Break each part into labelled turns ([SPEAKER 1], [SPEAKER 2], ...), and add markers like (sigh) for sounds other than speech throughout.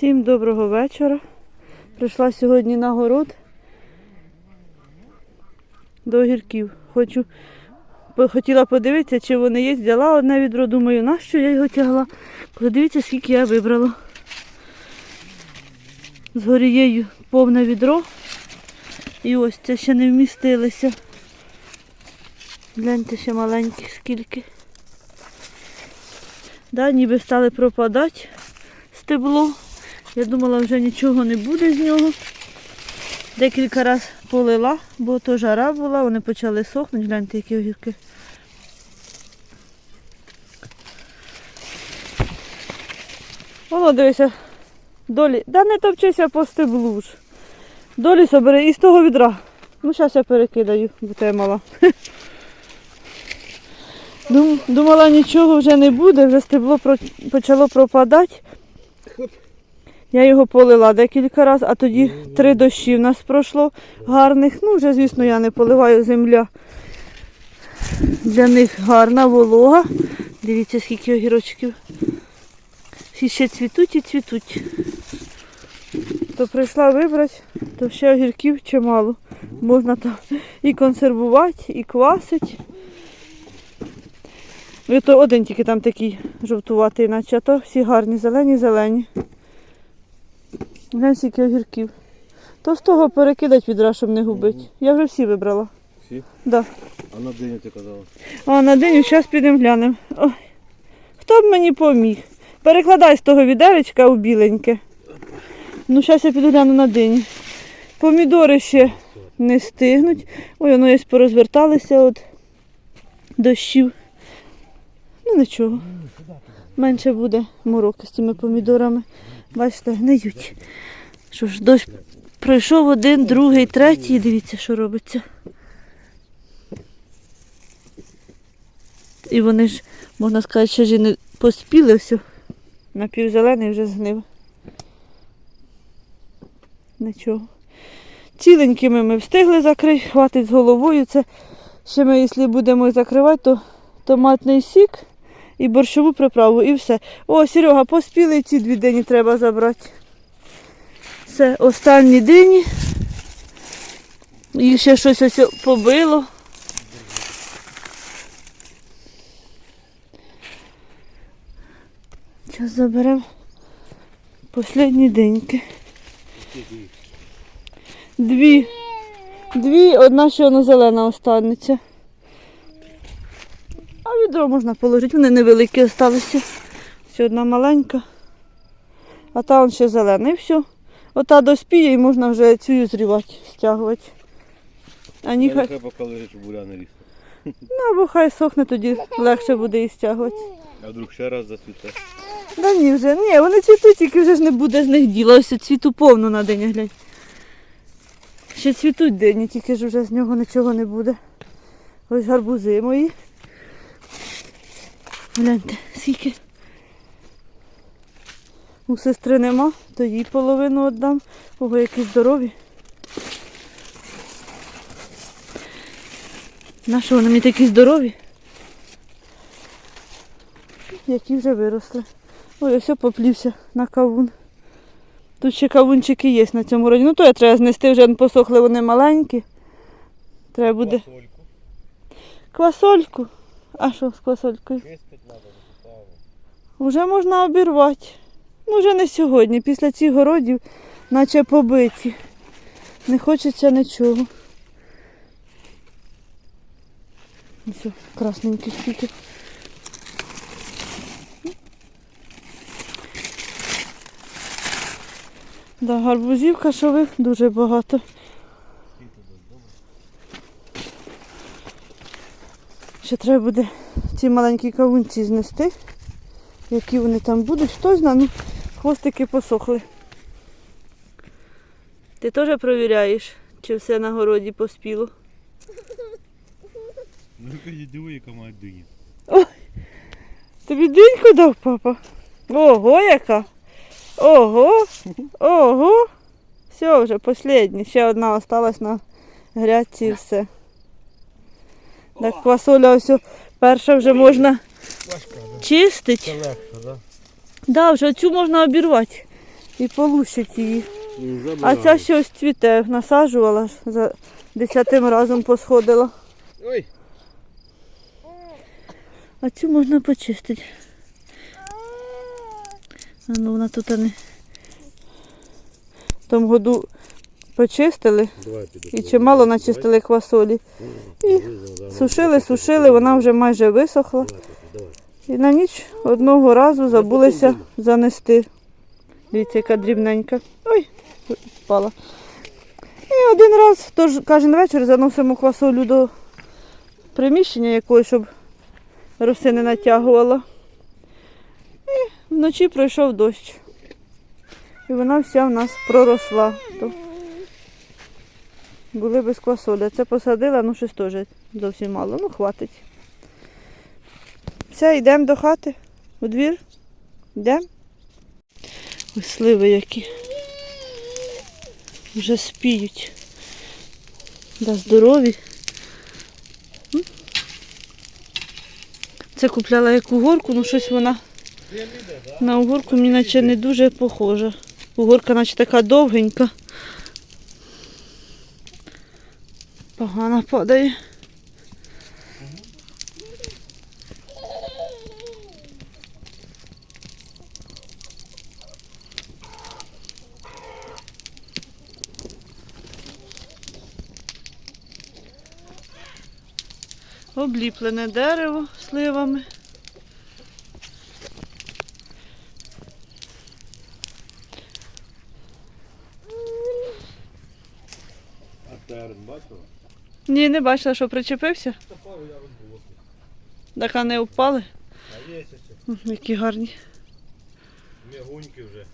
[SPEAKER 1] Всім доброго вечора. Прийшла сьогодні на город до огірків. Хочу, хотіла подивитися, чи вони є. Взяла одне відро, думаю, нащо я його тягла. Подивіться, скільки я вибрала. З горією повне відро. І ось це ще не вмістилися. Гляньте ще маленьких скільки. Да, ніби стали пропадати стебло. Я думала, вже нічого не буде з нього. Декілька разів полила, бо то жара була, вони почали сохнути, гляньте, які огірки. Воно дивися, долі. Да не топчися по стеблу ж. Долі собери із того відра. Ну, зараз я перекидаю, бо те мала. (laughs) Думала, нічого вже не буде, вже стебло почало пропадати. Я його полила декілька разів, а тоді три дощі в нас пройшло гарних. Ну, вже, звісно, я не поливаю земля. Для них гарна волога. Дивіться, скільки огірочків. Всі ще цвітуть і цвітуть. То прийшла вибрати, то ще огірків чимало. Можна там і консервувати, і квасити. І то один тільки там такий жовтуватий, наче а то всі гарні, зелені, зелені. Глянь, скільки огірків. То з того перекидать відра, щоб не губити. Я вже всі вибрала.
[SPEAKER 2] Всі?
[SPEAKER 1] Да.
[SPEAKER 2] А на день ти казала?
[SPEAKER 1] А на день зараз підемо глянемо. Ой. Хто б мені поміг? Перекладай з того відеречка у біленьке. Ну, зараз я піду гляну на день. Помідори ще не стигнуть. Ой, воно ось порозверталися от дощів. Ну нічого. Менше буде мороки з цими помідорами. Бачите, гниють. Що ж, дощ пройшов один, другий, третій. Дивіться, що робиться. І вони ж, можна сказати, ще ж не поспіли все. Напівзелений вже згнив. Нічого. Ціленькими ми встигли закрити, хватить з головою. Це ще ми, якщо будемо закривати, то томатний сік і борщову приправу, і все. О, Серега, поспіли ці дві дині треба забрати. Це останні дині. Їх ще щось ось побило. Зараз заберемо останні деньки. Дві. Дві, одна ще вона зелена останеться. Відро можна положити, вони невеликі залишилися. Ще одна маленька. А та он ще зелена. І все. Ота доспіє і можна вже цю зрівати, стягувати. А ні, хай,
[SPEAKER 2] Треба поки лежить, щоб буля не лізти.
[SPEAKER 1] ну, або хай сохне, тоді легше буде її стягувати.
[SPEAKER 2] А вдруг ще раз зацвіте.
[SPEAKER 1] Да ні, вже ні, вони цвітуть, тільки вже ж не буде з них діла. Ось цвіту повно на день, глянь. Ще цвітуть дині, тільки ж вже з нього нічого не буде. Ось гарбузи мої. Гляньте, скільки. У сестри нема, то їй половину віддам. Ого, які здорові. На що вони мені такі здорові? Які вже виросли. Ой, ось поплівся на кавун. Тут ще кавунчики є на цьому роді. Ну то я треба знести, вже посохли вони маленькі. Треба буде
[SPEAKER 2] Сольку.
[SPEAKER 1] квасольку. А що з квасолькою? Уже можна обірвати. Ну вже не сьогодні. Після цих городів, наче побиті. Не хочеться нічого. Ось красненькі скільки. Да, гарбузів кашових дуже багато. Ще треба буде ці маленькі кавунці знести. Які вони там будуть, хто знає, ну хвостики посохли. Ти теж провіряєш? Чи все на городі поспіло?
[SPEAKER 2] Ну диви, яка має дині.
[SPEAKER 1] Тобі диньку дав папа? Ого, яка! Ого! Ого! Все, вже последнє. Ще одна осталась на грядці і все. Так квасоля ось перша вже можна чистити.
[SPEAKER 2] Це легше, да?
[SPEAKER 1] Да, вже цю можна обірвати і полущити її. А ця ще ось цвіте, насаджувала за десятим разом посходила.
[SPEAKER 2] Ой,
[SPEAKER 1] А цю можна почистити. А ну вона тут не. В тому году почистили і чимало начистили квасолі. Сушили, сушили, вона вже майже висохла. І на ніч одного разу забулися занести. Дивіться, яка дрібненька. Ой, впала. І один раз, тож кожен вечір заносимо квасолю до приміщення якогось, щоб роси не натягувала. І вночі пройшов дощ. І вона вся в нас проросла. Були без квасолі. Це посадила, ну щось теж зовсім мало. Ну, хватить. Все, йдемо до хати. У двір. Йдемо. Ось сливи які. Вже спіють. Да, здорові. Це купляла як угорку, ну щось вона на угорку мені наче не дуже похожа. Угорка наче така довгенька. Погано падає. Обліплене дерево сливами.
[SPEAKER 2] А терн бачила?
[SPEAKER 1] Ні, не бачила, що причепився. Так а не впали.
[SPEAKER 2] А є ще.
[SPEAKER 1] Які гарні.
[SPEAKER 2] Мягуньки вже.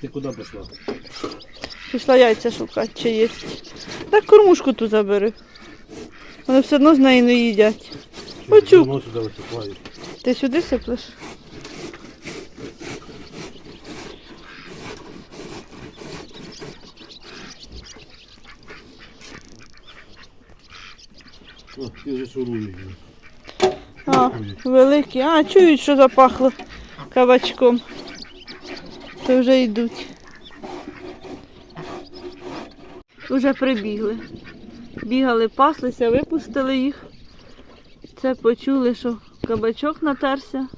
[SPEAKER 2] Ти куди пішла?
[SPEAKER 1] Пішла яйця шукати, чи є. Так кормушку ту забери. Вони все одно з неї не їдять. Оцю. Ти сюди сиплеш?
[SPEAKER 2] О, ти вже шуруєш.
[SPEAKER 1] А, великі. А, чують, що запахло кабачком. То вже йдуть. Уже прибігли. Бігали, паслися, випустили їх. Це почули, що кабачок натерся.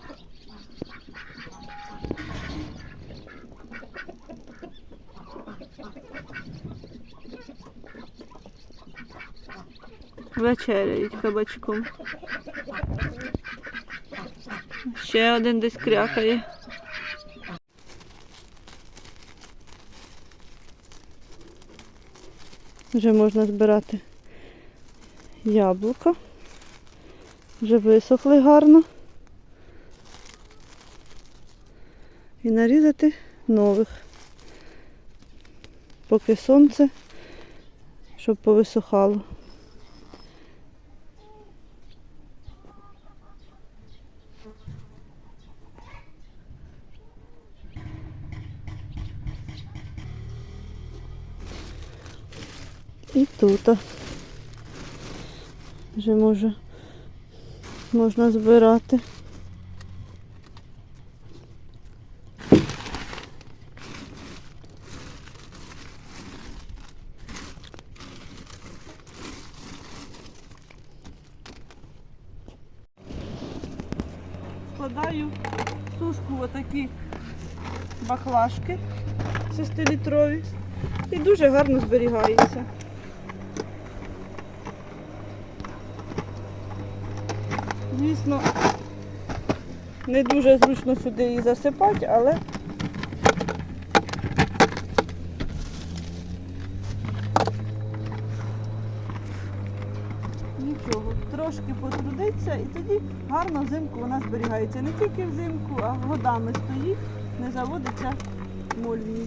[SPEAKER 1] Вечеряють кабачком. Ще один десь крякає. Вже можна збирати яблука. Вже висохли гарно. І нарізати нових. Поки сонце, щоб повисохало. І тут. Вже може можна збирати. Складаю в сушку отакі баклажки 6-літрові і дуже гарно зберігається. Звісно, не дуже зручно сюди її засипати, але нічого, трошки потрудиться і тоді гарно взимку вона зберігається. Не тільки взимку, а годами стоїть, не заводиться моль в ній.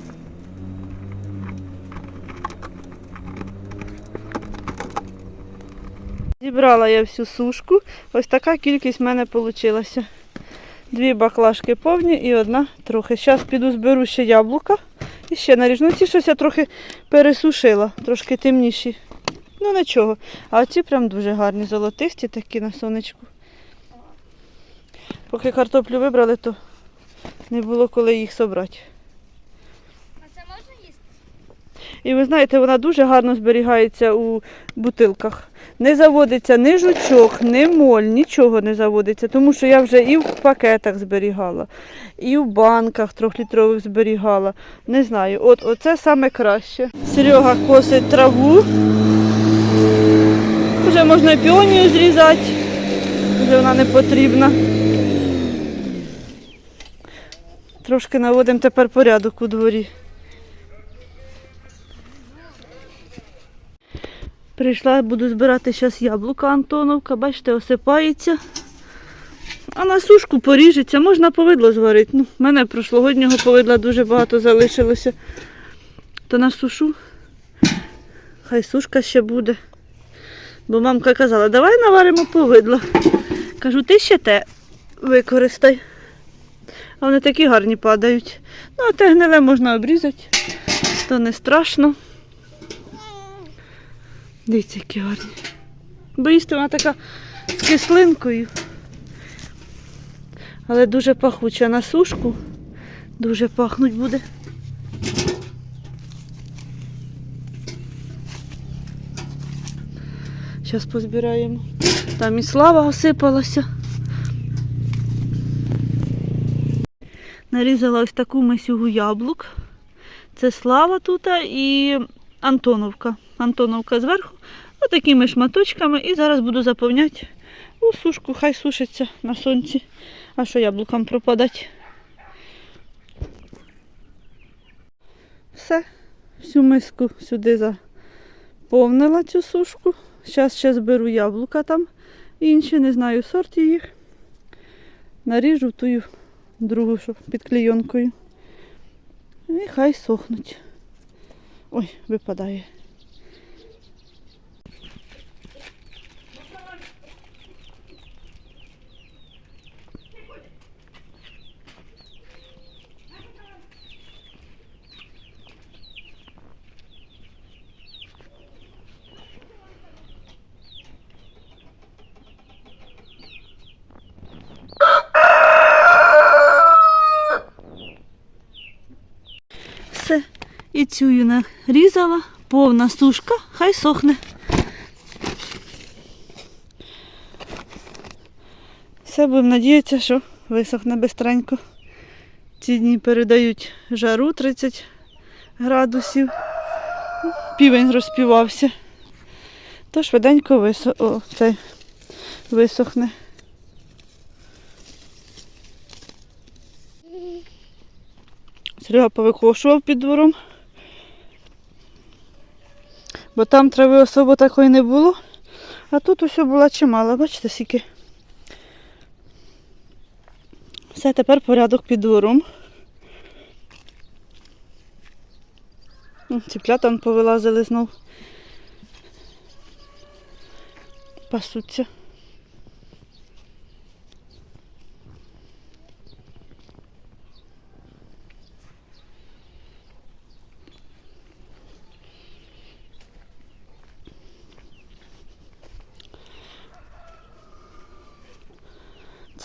[SPEAKER 1] Зібрала я всю сушку. Ось така кількість в мене вийшла. Дві баклажки повні і одна трохи. Зараз піду зберу ще яблука і ще наріжу. Ну ці щось я трохи пересушила, трошки темніші. Ну нічого. А ці прям дуже гарні, золотисті такі на сонечку. Поки картоплю вибрали, то не було коли їх собрати.
[SPEAKER 3] А це можна їсти?
[SPEAKER 1] І ви знаєте, вона дуже гарно зберігається у бутилках. Не заводиться ні жучок, ні моль, нічого не заводиться, тому що я вже і в пакетах зберігала, і в банках трьохлітрових зберігала. Не знаю, от оце саме краще. Серега косить траву. Вже можна піонію зрізати, вже вона не потрібна. Трошки наводимо тепер порядок у дворі. Прийшла, буду збирати зараз яблука Антоновка, бачите, осипається. А на сушку поріжеться, можна повидло зварити. Ну, в мене прошлогоднього повидла дуже багато залишилося. То на сушу. Хай сушка ще буде. Бо мамка казала, давай наваримо повидло. Кажу, ти ще те використай. А вони такі гарні падають. Ну, а те гниле можна обрізати, то не страшно. Дивіться, які гарні. Бо їсти вона така з кислинкою. Але дуже пахуча на сушку. Дуже пахнуть буде. Зараз позбираємо. Там і слава осипалася. Нарізала ось таку масюгу яблук. Це слава тут і Антоновка. Антоновка зверху. Отакими шматочками. І зараз буду заповняти у сушку. Хай сушиться на сонці. А що яблукам пропадать? Все. Всю миску сюди заповнила цю сушку. Зараз ще зберу яблука там. Інші, не знаю сорт їх. Наріжу тую другу, що під клейонкою. І хай сохнуть. Ой, випадає. Все. І цю нарізала. Повна сушка, хай сохне. Все, будемо надіятися, що висохне бистренько. Ці дні передають жару 30 градусів. Півень розпівався. То швиденько висо... О, цей висохне. Серега повикошував під двором. Бо там трави особо такої не було. А тут усе була чимало, бачите, скільки. Все, тепер порядок під двором. М, Ціплята повилазили знов. Пасуться.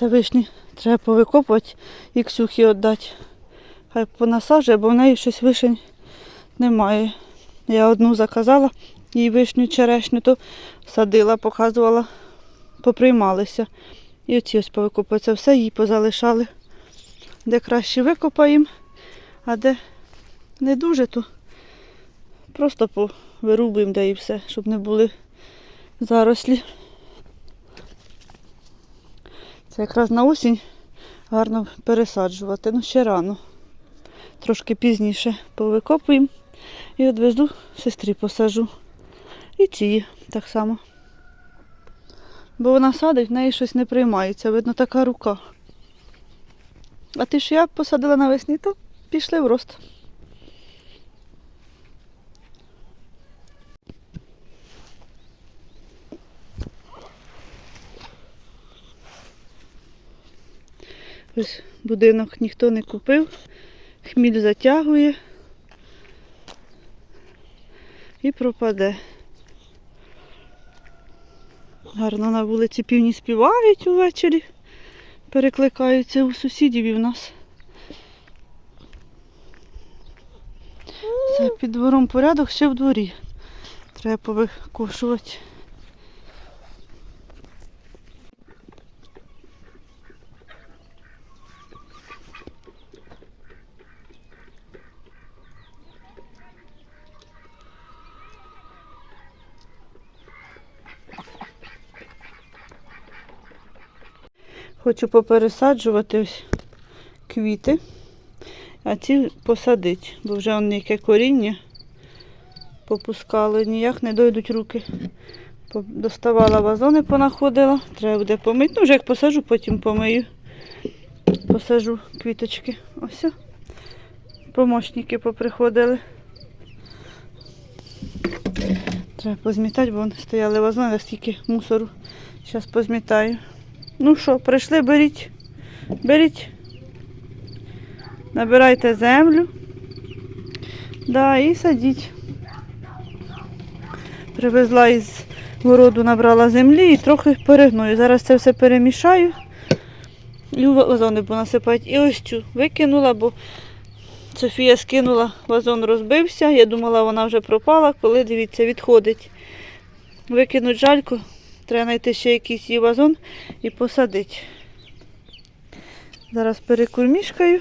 [SPEAKER 1] Це вишні треба повикопувати і Ксюхі віддати. Хай понасаджує, бо в неї щось вишень немає. Я одну заказала, їй вишню черешню, то садила, показувала, поприймалися. І оці ось повикопують. Це все їй позалишали. Де краще викопаємо, а де не дуже, то просто повирубуємо де і все, щоб не були зарослі. Це якраз на осінь гарно пересаджувати. Ну, ще рано. Трошки пізніше повикопуємо і відвезу сестрі посажу. І ці так само. Бо вона садить, в неї щось не приймається, видно, така рука. А ти ж як посадила навесні, то пішли в рост. Ось будинок ніхто не купив, хміль затягує і пропаде. Гарно на вулиці півні співають увечері, перекликаються у сусідів і в нас. Це під двором порядок ще в дворі. Треба повикошувати. Хочу попересаджувати ось квіти, а ці посадити, бо вже вони яке коріння попускали, ніяк не дойдуть руки. Доставала вазони, понаходила, треба буде помити. Ну, вже як посажу, потім помию. Посажу квіточки. Ось. Помощники поприходили. Треба позмітати, бо вони стояли вазони, скільки мусору. Зараз позмітаю. Ну що, прийшли, беріть. Беріть. Набирайте землю. Да, і садіть. Привезла із городу, набрала землі і трохи перегную. Зараз це все перемішаю. І вазони буду. І ось цю викинула, бо Софія скинула, вазон розбився. Я думала, вона вже пропала, коли, дивіться, відходить. Викинуть жальку, треба знайти ще якийсь її вазон і посадити. Зараз перекурмішкаю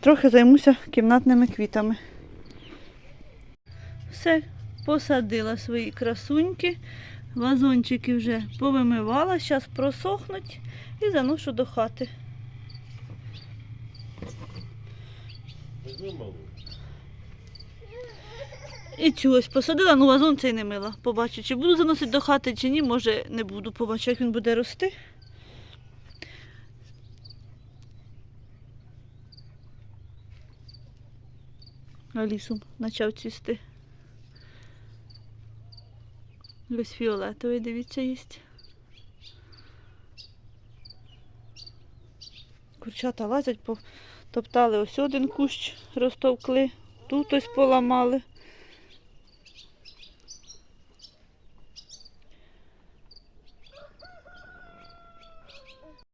[SPEAKER 1] трохи займуся кімнатними квітами. Все, посадила свої красуньки. Вазончики вже повимивала, зараз просохнуть і заношу до хати.
[SPEAKER 2] Візьми малу.
[SPEAKER 1] І цю ось посадила, ну вазон цей не мила. Побачу, чи буду заносити до хати, чи ні, може не буду. Побачу, як він буде рости. А лісом почав цвісти. Ось фіолетовий, дивіться, є. Курчата лазять, топтали ось один кущ, розтовкли, тут ось поламали.